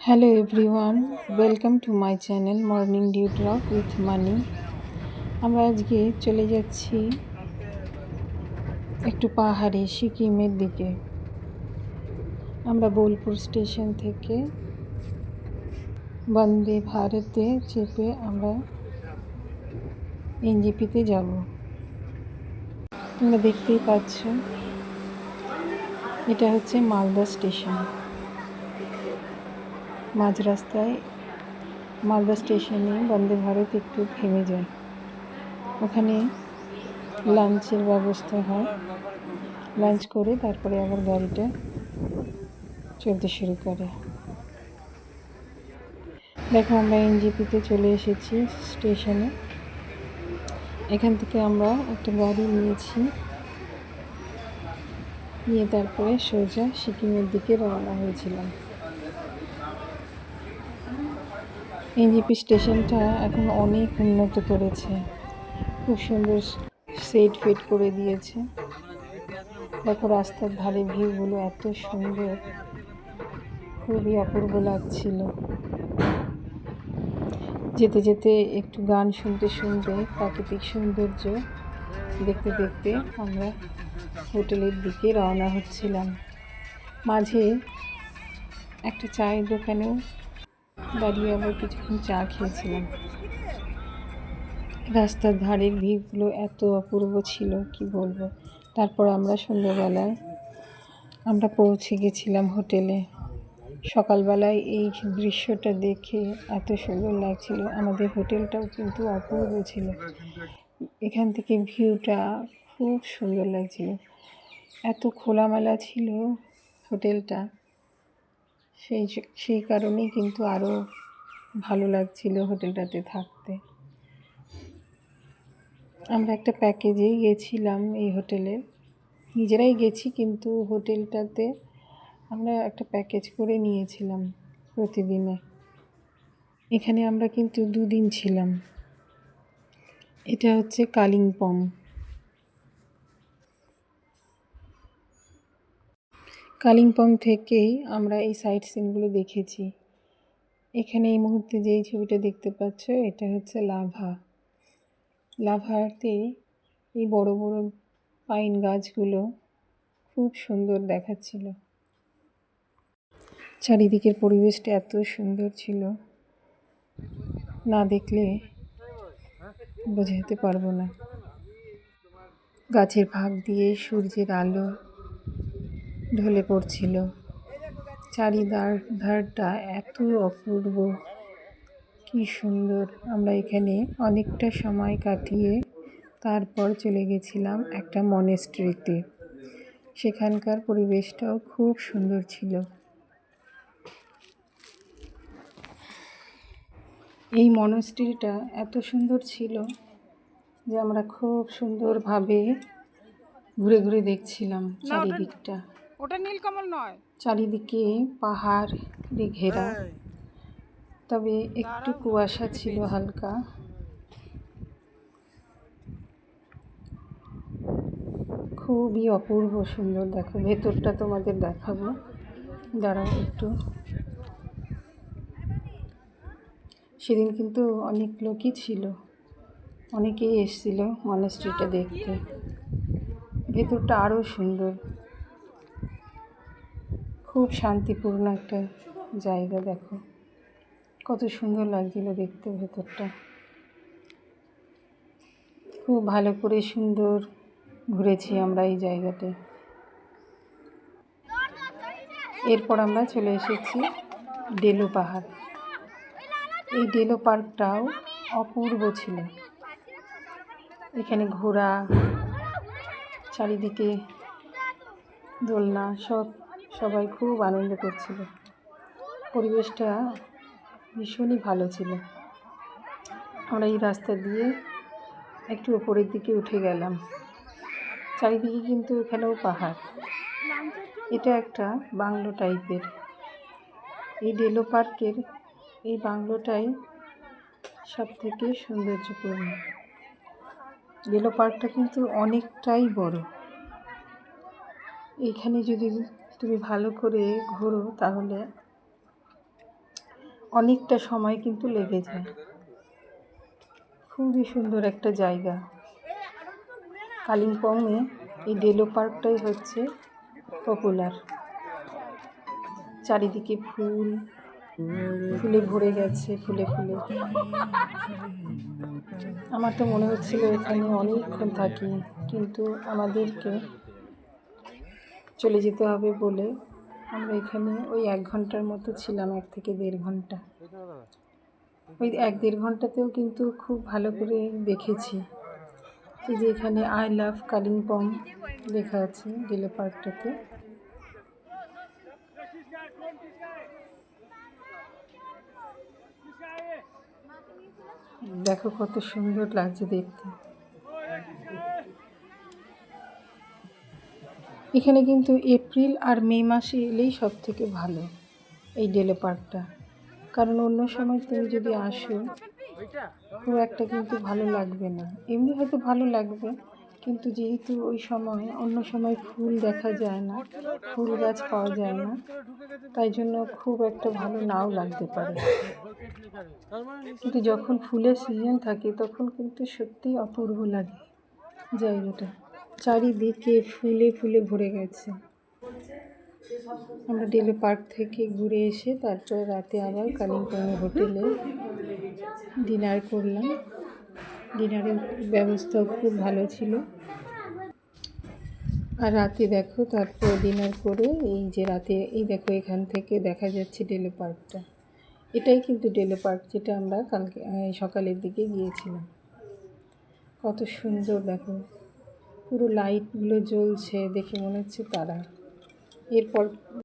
Hello everyone welcome to my channel morning dew drop with money আমরা আজকে চলে যাচ্ছি একটু পাহাড়ে সিকিমের দিকে। আমরা বোলপুর স্টেশন থেকে বন্দে ভারতে চেপে আমরা এনজিপিতে যাব। তোমরা দেখতেই পাচ্ছ, এটা হচ্ছে মালদা স্টেশন। মাঝ রাস্তায় মালদা স্টেশনে বন্দে ভারত একটু থেমে যায়। ওখানে লাঞ্চের ব্যবস্থা হয়। লাঞ্চ করে তারপরে আবার গাড়িটা চলতে শুরু করে। দেখো, আমরা এনজিপিতে চলে এসেছি স্টেশনে। এখান থেকে আমরা একটা গাড়ি নিয়েছি। নিয়ে তারপরে সোজা সিকিমের দিকে রওনা হয়েছিলাম। এনজিপি স্টেশনটা এখন অনেক উন্নত করেছে। খুব সুন্দর সেট ফিট করে দিয়েছে। দেখো রাস্তার ধারে ভিউগুলো এত সুন্দর। খুবই অপূর্ব লাগছিল। যেতে যেতে একটু গান শুনতে শুনতে, প্রাকৃতিক সৌন্দর্য দেখতে দেখতে আমরা হোটেলের দিকে রওনা হচ্ছিলাম। মাঝে একটা চায়ের দোকানেও দাঁড়িয়ে আবার কিছুক্ষণ চা খেয়েছিলাম। রাস্তার ধারের ভিউগুলো এত অপূর্ব ছিল, কি বলব? তারপর আমরা সন্ধ্যেবেলায় আমরা পৌঁছে গেছিলাম হোটেলে। সকালবেলায় এই দৃশ্যটা দেখে এত সুন্দর লাগছিল। আমাদের হোটেলটাও কিন্তু অপূর্ব ছিল। এখান থেকে ভিউটা খুব সুন্দর লাগছিল। এত খোলামেলা ছিল হোটেলটা। সেই সেই কারণেই কিন্তু আরও ভালো লাগছিল হোটেলটাতে থাকতে। আমরা একটা প্যাকেজেই গেছিলাম এই হোটেলে। নিজেরাই গেছি কিন্তু হোটেলটাতে আমরা একটা প্যাকেজ করে নিয়েছিলাম প্রতিদিনে। এখানে আমরা কিন্তু দুদিন ছিলাম। এটা হচ্ছে কালিম্পং। কালিম্পং থেকেই আমরা এই সাইট সিনগুলো দেখেছি। এখানে এই মুহূর্তে যেই ছবিটা দেখতে পাচ্ছ, এটা হচ্ছে লাভা। লাভাতে এই বড় বড় পাইন গাছগুলো খুব সুন্দর দেখাচ্ছিল। চারিদিকের পরিবেশটা এত সুন্দর ছিল। না দেখলে বোঝাতে পারব না। গাছের ভাগ দিয়ে সূর্যের আলো ঢলে পড়ছিল। চারিদার ধারটা এত অপূর্ব। কি সুন্দর। আমরা এখানে অনেকটা সময় কাটিয়ে তারপর চলে গেছিলাম একটা মনেস্ট্রিতে সেখানকার পরিবেশটাও খুব সুন্দর ছিল। এই মনস্ট্রিটা এত সুন্দর ছিল যে আমরা খুব সুন্দরভাবে ঘুরে ঘুরে দেখছিলাম চারিদিকটা। ওটা নীলকমল নয়। চারিদিকে পাহাড় দিয়ে ঘেরা। তবে একটু কুয়াশা ছিল হালকা। খুবই অপূর্ব সুন্দর। দেখো ভেতরটা তোমাদের দেখাবো। দাঁড়াও একটু। সেদিন কিন্তু অনেক লোকই ছিল। অনেকেই এসেছিল মনেস্ট্রিটা দেখতে। ভেতরটা আরও সুন্দর। খুব শান্তিপূর্ণ একটা জায়গা, দেখো। কত সুন্দর লাগছিল দেখতে ভেতরটা। খুব ভালো করে সুন্দর ঘুরেছি আমরা এই জায়গাতে। এরপর আমরা চলে এসেছি ডেলো পাহাড়। এই ডেলো পার্কটাও অপূর্ব ছিল। এখানে ঘোরা, চারিদিকে দোলনা, সব সবাই খুব আনন্দ করছিল। পরিবেশটা ভীষণই ভালো ছিল। আমরা এই রাস্তা দিয়ে একটু ওপরের দিকে উঠে গেলাম। চারিদিকে কিন্তু এখানেও পাহাড়। এটা একটা বাংলো টাইপের। এই ডেলো পার্কের এই বাংলোটাই সব থেকে সৌন্দর্যপূর্ণ। ডেলো পার্কটা কিন্তু অনেকটাই বড়। এইখানে যদি তুমি ভালো করে ঘোরো তাহলে অনেকটা সময় কিন্তু লেগে যায়। খুবই সুন্দর একটা জায়গা। কালিম্পংয়ে এই ডেলো পার্কটাই হচ্ছে পপুলার চারিদিকে ফুল, ফুলে ভরে গেছে, ফুলে ফুলে। আমার তো মনে হচ্ছিল এখানে অনেকক্ষণ থাকি, কিন্তু আমাদেরকে চলে যেতে হবে বলে আমরা এখানে ওই এক ঘণ্টার মতো ছিলাম, এক থেকে দেড় ঘণ্টা। ওই এক দেড় ঘন্টাতেও কিন্তু খুব ভালো করে দেখেছি। এই যে এখানে আই লাভ কালিম্পং লেখা আছে ডিলে পার্কটাতে। দেখো কত সুন্দর লাগছে দেখতে। এখানে কিন্তু এপ্রিল আর মে মাসে এলেই সব থেকে ভালো এই ডেলে পার্কটা। কারণ অন্য সময় তুমি যদি আসো, খুব একটা কিন্তু ভালো লাগবে না। এমনি হয়তো ভালো লাগবে, কিন্তু যেহেতু ওই সময় অন্য সময় ফুল দেখা যায় না, ফুল গাছ পাওয়া যায় না, তাই জন্য খুব একটা ভালো নাও লাগতে পারে। কিন্তু যখন ফুলের সিজন থাকে, তখন কিন্তু সত্যিই অপূর্ব লাগে জায়গাটা। চারিদিকে ফুলে ফুলে ভরে গেছে। আমরা ডেলে পার্ক থেকে ঘুরে এসে তারপর রাতে আবার কালিম্পং হোটেলে ডিনার করলাম। ডিনারের ব্যবস্থাও খুব ভালো ছিল। আর রাতে দেখো তারপর ডিনার করে এই যে রাতে, এই দেখো এখান থেকে দেখা যাচ্ছে ডেলে পার্কটা। এটাই কিন্তু ডেলে পার্ক যেটা আমরা কালকে সকালের দিকে গিয়েছিলাম। কত সুন্দর দেখো। পুরো লাইটগুলো জ্বলছে দেখে মনে হচ্ছে তারা। এরপর